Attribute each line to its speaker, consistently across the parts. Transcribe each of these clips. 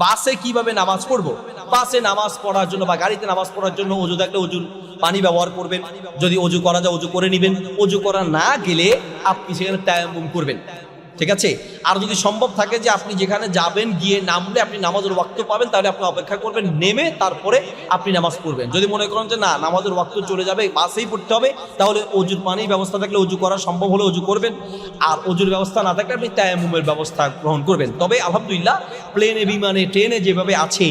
Speaker 1: বাসে কীভাবে নামাজ পড়ব? বাসে নামাজ পড়ার জন্য বা গাড়িতে নামাজ পড়ার জন্য অজু থাকলে অজুর পানি ব্যবহার করবেন। যদি অজু করা যায়, অজু করে নেবেন। অজু করা না গেলে আপনি সেখানে টায়াম্বুম করবেন। ঠিক আছে? আর যদি সম্ভব থাকে যে আপনি যেখানে যাবেন, গিয়ে নামলে আপনি নামাজের ওয়াক্ত পাবেন, তাহলে আপনি অপেক্ষা করবেন, নেমে তারপরে আপনি নামাজ পড়বেন। যদি মনে করেন যে না, নামাজের ওয়াক্ত চলে যাবে, বাসেই পড়তে হবে, তাহলে অজুর পানির ব্যবস্থা থাকলে অজু করা সম্ভব হলে অজু করবেন। আর অজুর ব্যবস্থা না থাকলে আপনি তায়ামুমের ব্যবস্থা গ্রহণ করবেন। তবে আলহামদুলিল্লাহ প্লেনে বিমানে, ট্রেনে যেভাবে আছে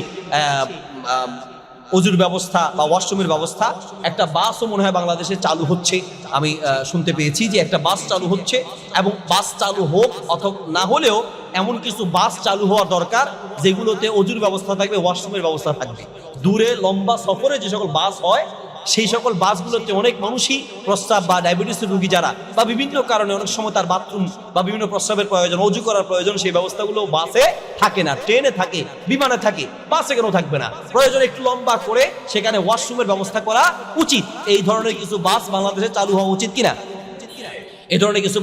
Speaker 1: অজুর ব্যবস্থা বা ওয়াশরুমের ব্যবস্থা। একটা বাসও মনে হয় বাংলাদেশে চালু হচ্ছে, আমি শুনতে পেয়েছি যে একটা বাস চালু হচ্ছে এবং বাস চালু হোক অথবা না হলেও এমন কিছু বাস চালু হওয়া দরকার যেগুলোতে অজুর ব্যবস্থা থাকবে, ওয়াশরুমের ব্যবস্থা থাকবে। দূরে লম্বা সফরে যে সকল বাস হয় সেই সকল বাসগুলোতে অনেক মানুষই প্রস্রাব বা ডায়াবেটিসের রুগী যারা, বা বিভিন্ন কারণে অনেক সময় তার বাথরুম বা বিভিন্ন প্রস্রাবের প্রয়োজন, অজু করার প্রয়োজন, সেই ব্যবস্থাগুলো বাসে থাকে না, ট্রেনে থাকে, বিমানে থাকে, বাসে কেন থাকবে না? প্রয়োজন একটু লম্বা করে সেখানে ওয়াশরুমের ব্যবস্থা করা উচিত। এই ধরনের কিছু বাস বাংলাদেশে চালু হওয়া উচিত কিনা? এ ধরনের কিছু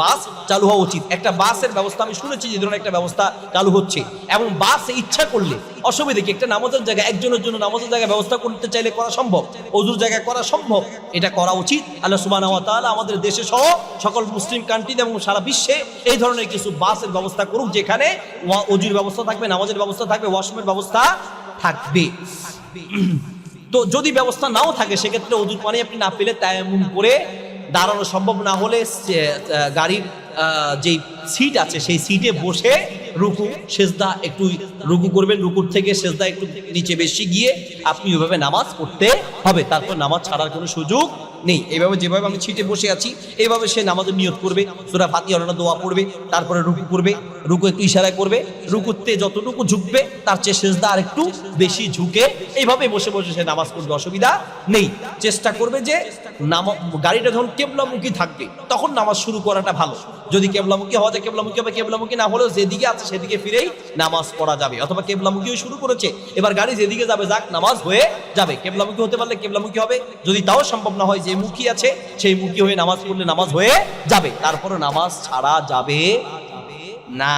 Speaker 1: বাস চালু হওয়া উচিত। একটা বাসের ব্যবস্থা, আমি শুনেছি যে ধরনের একটা ব্যবস্থা চালু হচ্ছে। এবং বাস ইচ্ছা করলে অসুবিধা কি? একটা নামাজের জায়গা একজনের জন্য নামাজের জায়গায় ব্যবস্থা করতে চাইলে করা সম্ভব? অজুর জায়গায় করা সম্ভব? এটা করা উচিত। আল্লাহ সুবাহ আমাদের দেশে সহ সকল মুসলিম কান্ট্রিতে এবং সারা বিশ্বে এই ধরনের কিছু বাসের ব্যবস্থা করুক, যেখানে অজুর ব্যবস্থা থাকবে, নামাজের ব্যবস্থা থাকবে, ওয়াশরুমের ব্যবস্থা থাকবে। তো যদি ব্যবস্থা নাও থাকে, সেক্ষেত্রে অজুর পানি আপনি না পেলে তায়ামুম করে দাঁড়ানো সম্ভব না হলে গাড়ির যেই সিট আছে, সেই সিটে বসে রুকু, সেজদা একটু রুকু করবেন, রুকুর থেকে সেজদা একটু নিচে বেশি গিয়ে আপনি ওইভাবে নামাজ পড়তে হবে। তারপর নামাজ ছাড়ার কোনো সুযোগ নেই। এইভাবে যেভাবে আমি ছিটে বসে আছি এইভাবে সে নামাজের নিয়ত করবে, সুরা ফাতি অনানা দোয়া পড়বে, তারপরে রুকু করবে রুকু একটু ইশারায় করবে, রুকুতে যতটুকু ঝুঁকবে, তার চেয়ে সেজদা আর একটু বেশি ঝুঁকে, এইভাবে বসে বসে সে নামাজ পড়বে, অসুবিধা নেই। চেষ্টা করবে যে নামা গাড়িটা যখন কেবলামুখী থাকবে, তখন নামাজ শুরু করাটা ভালো। যদি কেবলামুখী হওয়া যায়, কেবলামুখী হবে, কেবলামুখী না হলেও যেদিকে আছে সেদিকে ফিরেই নামাজ পড়া যাবে, অথবা কেবলামুখীও শুরু করেছে, এবার গাড়ি যেদিকে যাবে, যাক, নামাজ হয়ে যাবে। কেবলামুখী হতে পারলে কেবলামুখী হবে, যদি তাও সম্ভব না হয় যে মুখী আছে, সেই মুখী হয়ে নামাজ পড়লে নামাজ হয়ে যাবে। তারপরে নামাজ ছাড়া যাবে না।